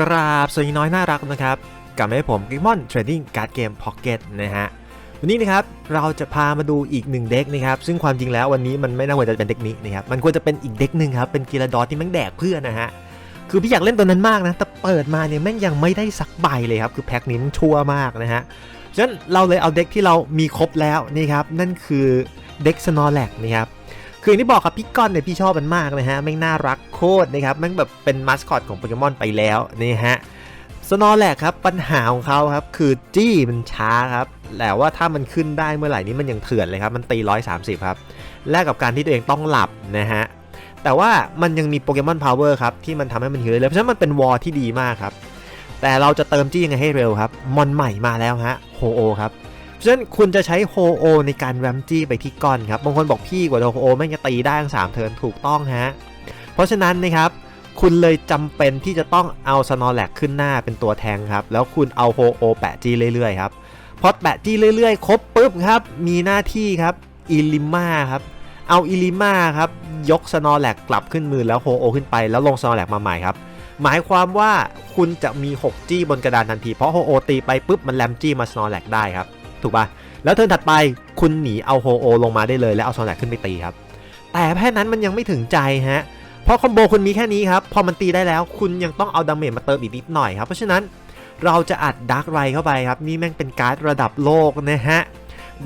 กราบสวัสดีน้อยน่ารักนะครับกลับมาให้ผมกิมอนเทรดดิ้งการ์ดเกมพ็อกเก็ตนะฮะวันนี้นะครับเราจะพามาดูอีกหนึ่งเด็กนะครับซึ่งความจริงแล้ววันนี้มันไม่น่าควรจะเป็นเด็กนี้นะครับมันควรจะเป็นอีกเด็กหนึ่งครับเป็นกีฬาดอสที่แม่งแดกเพื่อนนะฮะคือพี่อยากเล่นตัวนั้นมากนะแต่เปิดมาเนี่ยแม่งยังไม่ได้สักใบเลยครับคือแพ็คนี้มันชั่วมากนะฮะฉะนั้นเราเลยเอาเด็กที่เรามีครบแล้วนี่ครับนั่นคือเด็กสโนแลกนะครับ คืออย่างที่บอกครับพี่ก้อนเนี่ยพี่ชอบมันมากเลยฮะแม่งน่ารักโคตรนะครับแม่งแบบเป็นมาสคอตของโปเกมอนไปแล้วนี่ฮะสโนแหลกครับปัญหาของเขาครับคือจี้มันช้าครับแต่ว่าถ้ามันขึ้นได้เมื่อไหร่นี้มันยังเถื่อนเลยครับมันตี130ครับแลกกับการที่ตัวเองต้องหลับนะฮะแต่ว่ามันยังมีโปเกมอนพาวเวอร์ครับที่มันทำให้มันฮิลเลยเพราะฉะนั้นมันเป็นวอลที่ดีมากครับแต่เราจะเติมจี้ยังไงให้เร็วครับมอนใหม่มาแล้วฮะโฮโอครับ เพราะฉะนั้นคุณจะใช้โฮโอในการแรมจี้ไปที่ก้อนครับบางคนบอกพี่กว่าโฮโอไม่งจะตีได้ทั้งสามเทิร์นถูกต้องฮะเพราะฉะนั้นนะครับคุณเลยจำเป็นที่จะต้องเอาสนอแลกขึ้นหน้าเป็นตัวแทงครับ แล้วคุณเอาโฮโอแปะจี้เรื่อยๆครับพอแปะจี้เรื่อยๆ ครบปุ๊บครับ มีหน้าที่ครับอิลิม่าครับเอาอิลิม่าครับยกสนอแลกกลับขึ้นมือแล้วโฮโอขึ้นไปแล้วลงสนอแลกมาใหม่ครับ หมายความว่าคุณจะมี 6 จี้บนกระดานทันทีเพราะโฮโอตีไปปุ๊บมันแรมจี้มาสนอแลกได้ครับ ถูกปะแล้วเทิร์นถัดไปคุณหนีเอาโฮโอลงมาได้เลยแล้วเอาซอนแลกขึ้นไปตีครับ แต่แค่นั้นมันยังไม่ถึงใจฮะ เพราะคอมโบคุณมีแค่นี้ครับ พอมันตีได้แล้วคุณยังต้องเอาดาเมจมาเติมอีกนิดหน่อยครับ เพราะฉะนั้นเราจะอัดดาร์กไรเข้าไปครับ นี่แม่งเป็นการ์ดระดับโลกนะฮะ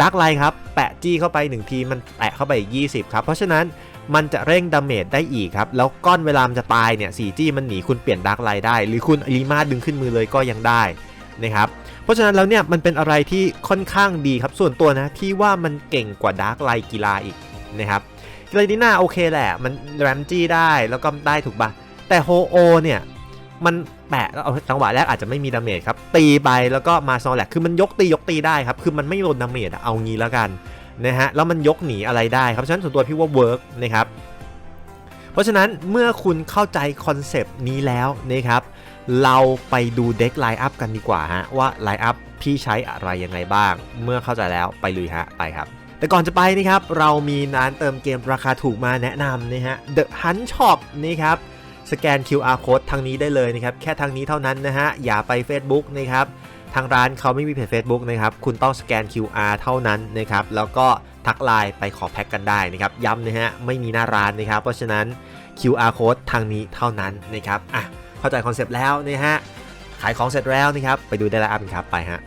ดาร์กไรครับ แปะจี้เข้าไป 1 ทีมันแปะเข้าไปอีก20 ครับ เพราะฉะนั้นมันจะเร่งดาเมจได้อีกครับ แล้วก้อนเวลามันจะตายเนี่ยสีจี้มันหนีคุณเปลี่ยนดาร์กไรได้ หรือคุณอลิมาดึงขึ้นมือเลยก็ยังได้นะครับ เพราะฉะนั้นแล้วเนี่ยมันเป็นอะไรที่ค่อนข้างดีครับ ส่วนตัวนะที่ว่ามันเก่งกว่าดาร์กไลกีฬาอีกนะครับกีฬาดีน่าโอเคแหละ มันแรมจี้ได้แล้วก็ได้ถูกปะแต่โฮโอเนี่ยมันแปะแล้วเอาจังหวะแรกอาจจะไม่มีดาเมจครับ ตีไปแล้วก็มาซอแลกคือมันยกตียกตีได้ครับ คือมันไม่โดนดาเมจเอางี้แล้วกันนะฮะแล้วมันยกหนีอะไรได้ครับฉะนั้นส่วนตัวพี่ว่าเวิร์กนะครับเพราะฉะนั้นเมื่อคุณเข้าใจคอนเซปต์นี้แล้วนะครับ เราไปดูเด็กไลน์อัพกันดีกว่าฮะว่าไลน์อัพพี่ใช้อะไรยังไงบ้าง เมื่อเข้าใจแล้วไปลุยฮะไปครับ แต่ก่อนจะไปนะครับ เรามีร้านเติมเกมราคาถูกมาแนะนำนะฮะ The Hunt Shop นี่ครับ สแกน QR code ทางนี้ได้เลยนะครับ แค่ทางนี้เท่านั้นนะฮะ อย่าไป Facebook นะครับทางร้านเขาไม่มีเพจ Facebook นะครับ คุณต้องสแกน QR เท่านั้นนะครับ แล้วก็ทักไลน์ไปขอแพ็กกันได้นะครับ ย้ำนะฮะ ไม่มีหน้าร้านนะครับ เพราะฉะนั้น QR code ทางนี้เท่านั้นนะครับ อะ เข้าใจคอนเซปต์แล้วนะฮะขายของเสร็จแล้วนะครับไปดูได้ไลน์อัพครับไปฮะ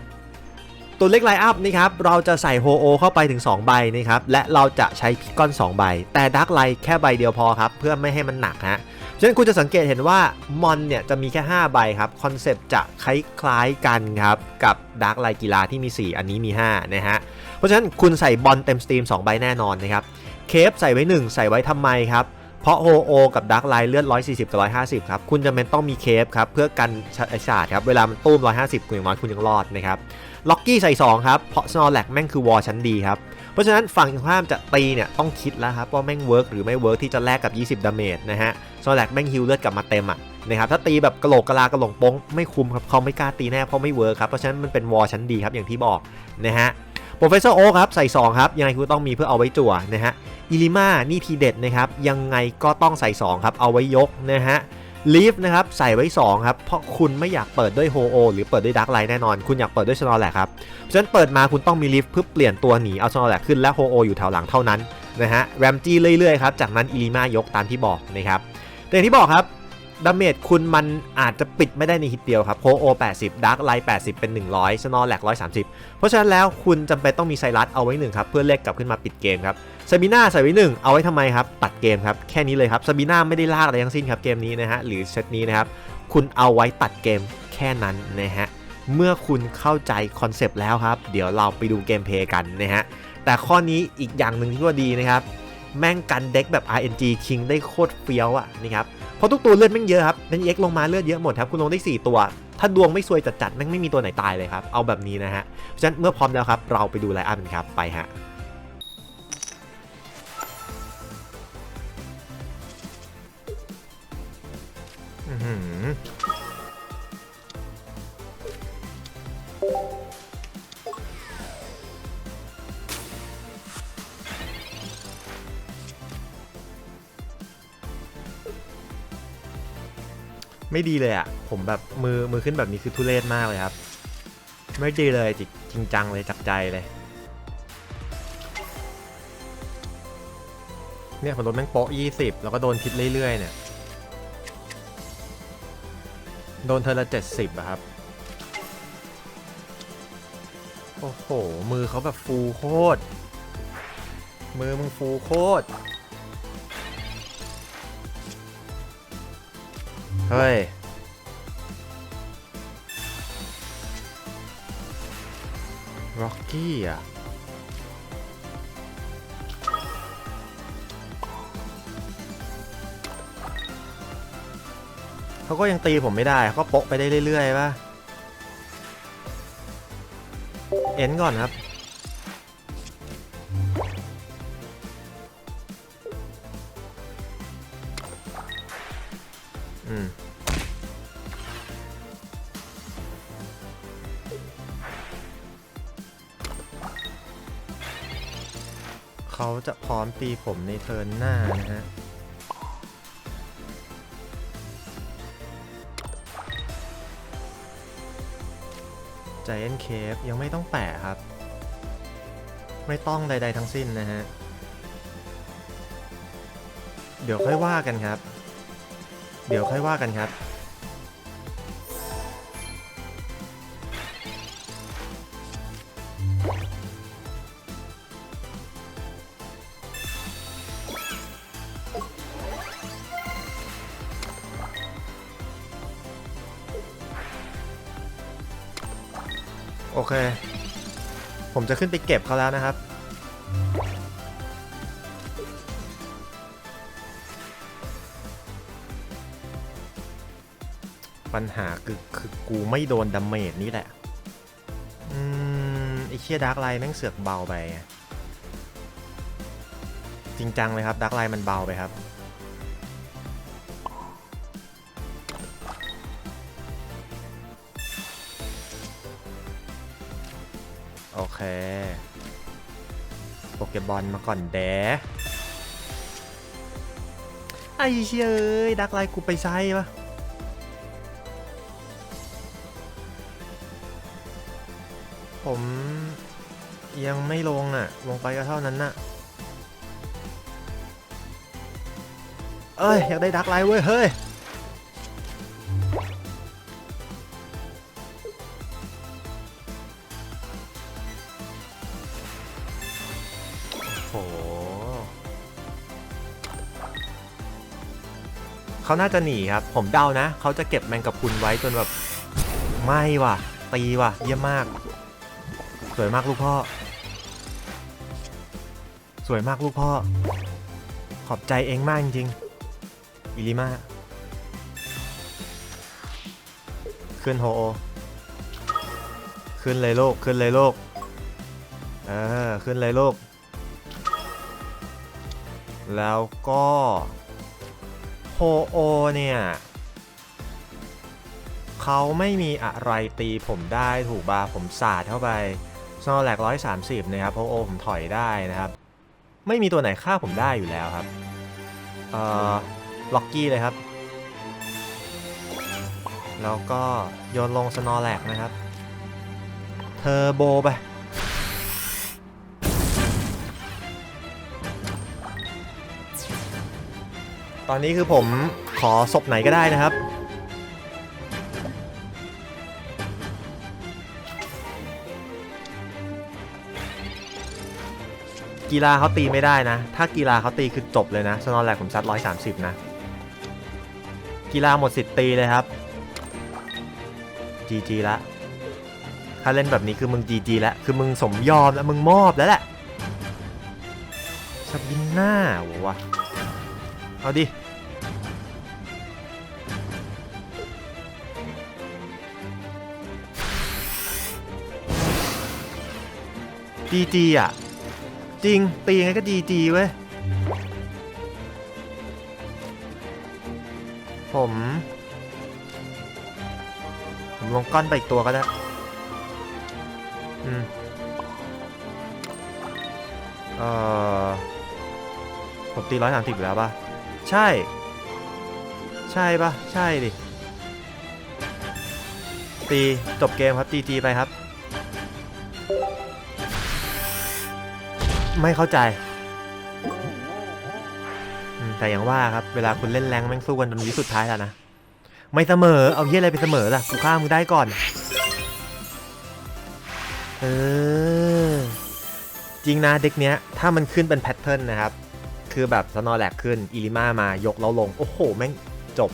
ตัวเลขไลน์อัพนะครับเราจะใส่โฮโอเข้าไปถึง 2 ใบนะครับและเราจะใช้พิก้อน 2 ใบ แต่ดักไลท์แค่ใบเดียวพอครับเพื่อไม่ให้มันหนักฮะฉะนั้นคุณจะสังเกตเห็นว่ามอนเนี่ยจะมีแค่ 5 ใบครับคอนเซปต์จะคล้ายๆกันครับกับดักไลท์กีฬาที่มี 4 อันนี้มี5นะฮะเพราะฉะนั้นคุณใส่บอลเต็มสตรีม 2 ใบแน่นอนนะครับเคฟใส่ไว้ 1 ใส่ไว้ทำไมครับ เพราะโฮโอกับดักไลท์เลือด 140กับ150 ครับ คุณจะเป็นต้องมีเคฟครับ เพื่อกันไอศาสตร์ครับ เวลามันตุ้ม 150 คุณอย่างน้อยคุณยังรอดนะครับล็อกกี้ใส่ 2 ครับ เพราะสโนแลกแม่งคือวอลชั้นดีครับ เพราะฉะนั้นฝั่งข้ามจะตีเนี่ยต้องคิดแล้วครับ ว่าแม่งเวิร์กหรือไม่เวิร์กที่จะแลกกับ 20 ดาเมจนะฮะสโนแลกแม่งฮิลเลือดกลับมาเต็มอะนะครับถ้าตีแบบกระโหลกกะลากระหลงโป้งไม่คุ้มครับเขาไม่กล้าตีแน่เพราะไม่เวิร์กครับเพราะฉะนั้นมันเป็นวอชั้นดีครับอย่างที่บอกนะฮะ โปรเฟสเซอร์โอครับใส่ 2 ครับ ยังไงคุณต้องมีเพื่อเอาไว้จั่วนะฮะอิลิมานี่ทีเด็ดนะครับ ยังไงก็ต้องใส่ 2 ครับ เอาไว้ยกนะฮะลีฟนะครับใส่ไว้ 2 ครับ เพราะคุณไม่อยากเปิดด้วยโฮโอหรือเปิดด้วยดักไลท์แน่นอน คุณอยากเปิดด้วยชนอแหลกครับฉะนั้นเปิดมาคุณต้องมีลีฟเพื่อเปลี่ยนตัวหนีเอาชนอแหลกขึ้นและโฮโออยู่แถวหลังเท่านั้นนะฮะแรมจี้เรื่อยๆครับจากนั้นอิลิมายกตามที่บอกนะครับแต่ที่บอกครับ ดาเมจคุณมันอาจจะปิดไม่ได้ในฮิตเดียวครับโฮโอ 80ดักไลท์80 เป็น 100ชนอแลก130 เพราะฉะนั้นแล้วคุณจำเป็นต้องมีไซรัสเอาไว้หนึ่งครับเพื่อเลขกกลับขึ้นมาปิดเกมครับซาบีนาใส่ไว้หนึ่งเอาไว้ทำไมครับ ตัดเกมครับ แค่นี้เลยครับซาบีนาไม่ได้ลากอะไรทั้งสิ้นครับเกมนี้นะฮะหรือเซตนี้นะครับคุณเอาไว้ตัดเกมแค่นั้นนะฮะเมื่อคุณเข้าใจคอนเซปต์แล้วครับ เดี๋ยวเราไปดูเกมเพลย์กันนะฮะแต่ข้อนี้อีกอย่างหนึ่งที่ว่าดีนะครับ แม่งกันเด็กแบบ RNG King ได้โคตรเฟี้ยวอะนี่ครับเพราะทุกตัวเลือดแม่งเยอะครับเป็น X ลงมาเลือดเยอะหมดครับคุณลงได้ 4 ตัว ถ้าดวงไม่ซวยจัดๆแม่งไม่มีตัวไหนตายเลยครับเอาแบบนี้นะฮะเพราะฉะนั้นเมื่อพร้อมแล้วครับเราไปดูไลน์อัพกันครับไปฮะ ไม่ดีเลยอะ่ะ ผมแบบมือมือขึ้นแบบนี้คือทุเรศมากเลยครับ ไม่ดีเลยจริงจริงจังเลยจากใจเลย เนี่ยผมโดนแม่งโป๊ะยี่สิบแล้วก็โดนพิษเรื่อยๆเนี่ย โดนเธอละเจ็ดสิบอะครับ โอ้โห มือเขาแบบฟูโคตร มือมึงฟูโคตร เฮ้ย ร็อกกี้อะ เขาก็ยังตีผมไม่ได้เขาก็โปะไปได้เรื่อยๆป่ะ เอ็นก่อนครับ จะพร้อมตีผมในเทิร์นหน้านะฮะใจเอ็นเคฟยังไม่ต้องแปะครับ ไม่ต้องใด ๆ ทั้งสิ้นนะฮะ เดี๋ยวค่อยว่ากันครับ เดี๋ยวค่อยว่ากันครับ โอเค ผมจะขึ้นไปเก็บเขาแล้วนะครับ ปัญหาคือคือกูไม่โดนดาเมจนี่แหละ อืมไอเชี่ยดักไลแม่งเสือกเบาไป จริงจังเลยครับดักไลมันเบาไปครับ โอเค โปเกบอลมาก่อนแดไอ้เชี่ยเอ้ยดักไลกูไปไซปะผมยังไม่ลงอะ ลงไปก็เท่านั้นน่ะ เอ้ย อยากได้ดักไลเว้ย เฮ้ย เขาน่าจะหนีครับ ผมเดานะ เขาจะเก็บแมงกะพรุนไว้จนแบบ ไม่ว่ะ ตีว่ะ เยี่ยมมาก สวยมากลูกพ่อ สวยมากลูกพ่อ ขอบใจเองมากจริงๆอิลิมาขึ้นโฮโอขึ้นเลยโลก ขึ้นเลยโลก เออ ขึ้นเลยโลก แล้วก็โฮโอเนี่ยเขาไม่มีอะไรตีผมได้ถูกบาผมสาดเข้าไปซอแลกร้อยสามสิบนะครับโฮโอผมถอยได้นะครับ ไม่มีตัวไหนฆ่าผมได้อยู่แล้วครับเอ่อล็อกกี้เลยครับ แล้วก็โยนลงสโนแลกนะครับ เทอร์โบไป ตอนนี้คือผมขอศพไหนก็ได้นะครับ กีฬาเขาตีไม่ได้นะ ถ้ากีฬาเขาตีคือจบเลยนะสนอแลกผมซัด130 นะ กีฬาหมดสิทธิ์ตีเลยครับ GG ละถ้าเล่นแบบนี้คือมึง GG แล้วคือมึงสมยอมแล้วมึงมอบแล้วแหละซาบินน่าวะ เอาดิจีจีอะ จริง ตียังไงก็จีจีเว้ย ผม ผมลงก้อนไปอีกตัวก็ได้ อืม เอ่อผมตีร้อยสามสิบแล้วป่ะ ใช่ ใช่ปะใช่ดิ ตีจบเกมครับจีจีไปครับ ไม่เข้าใจ แต่อย่างว่าครับ เวลาคุณเล่นแรงแม่งสู้กันจนวิสุดท้ายแล้วนะ ไม่เสมอ เอาเยี่ยอะไรไปเสมอล่ะ กูฆ่ามึงได้ก่อน เออ จริงนะเด็กเนี้ย ถ้ามันขึ้นเป็นแพทเทิร์นนะครับ คือแบบสนอแลกขึ้นอิลิมามายกแล้วลง โอ้โห แม่งจบ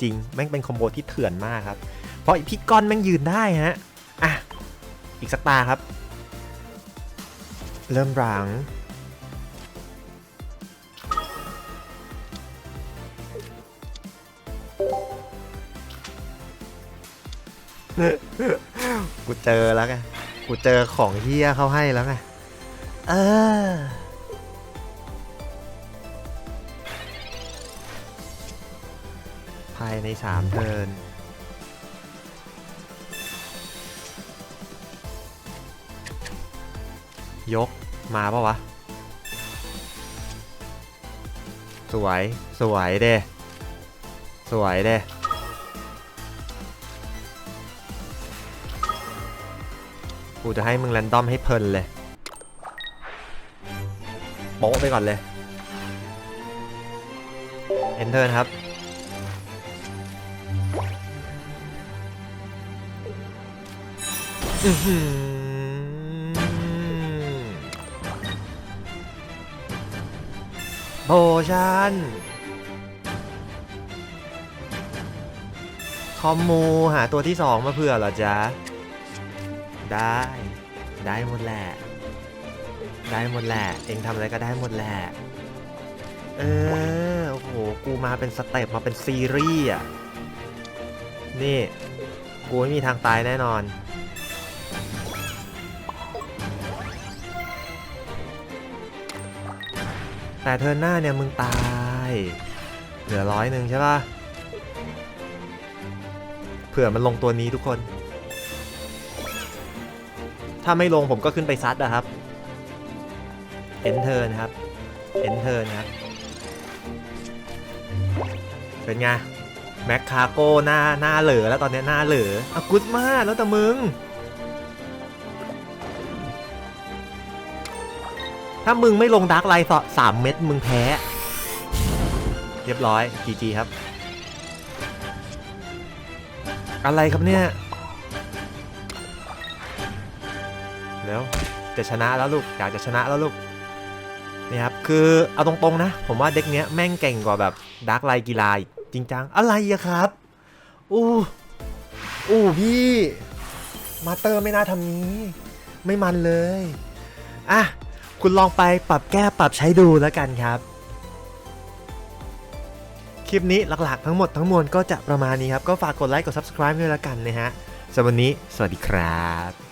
จริง แม่งเป็นคอมโบที่เถื่อนมากครับ เพราะพี่ก้อนแม่งยืนได้ฮะ อะ อีกสักตาครับ เริ่มหลังกูเจอแล้วไง กูเจอของเฮียเขาให้แล้วไง เออายในสามเทิร์นยกมาปะวะ สวย สวยเด้สวยเด้กูจะให้มึงแรนดอมให้เพลินเลยโป๊ะไปก่อนเลย Enter นะครับ โพชั่นคอมมูหาตัวที่สองมาเผื่อเหรอจ๊ะ ได้ ได้หมดแหละ ได้หมดแหละ เองทำอะไรก็ได้หมดแหละ เออ โอ้โห กูมาเป็นสเต็ปมาเป็นซีรีส์อะ นี่ กูไม่มีทางตายแน่นอน แต่เทิร์หน้าเนี่ยมึงตาย เหลือร้อยหนึ่งใช่ป่ะ เผื่อมันลงตัวนี้ทุกคน ถ้าไม่ลงผมก็ขึ้นไปซัดนะครับ Enter นะครับ Enter นะครับ เป็นไง แม็กคาโก้หน้าหน้าเหลือแล้วตอนนี้หน้าเหลืออะกุดมากแล้วแต่มึง ถ้ามึงไม่ลงดาร์กไลท์สามเม็ดมึงแพ้ เรียบร้อย GG ครับ อะไรครับเนี่ยแล้วจะชนะแล้วลูกอยากจะชนะแล้วลูกนี่ครับคือเอาตรงๆนะ ผมว่าเด็กเนี้ยแม่งเก่งกว่าแบบดาร์กไลท์กีฬาจริงจังอะไรอะครับอู้อู้พี่มาเตอร์ไม่น่าทำนี้ ไม่มันเลย อะ คุณลองไปปรับแก้ปรับใช้ดูแล้วกันครับ คลิปนี้หลักๆ ทั้งหมดทั้งมวลก็จะประมาณนี้ครับ ก็ฝากกดไลค์กด subscribe ด้วยแล้วกันนะฮะสำหรับวันนี้ สวัสดีครับ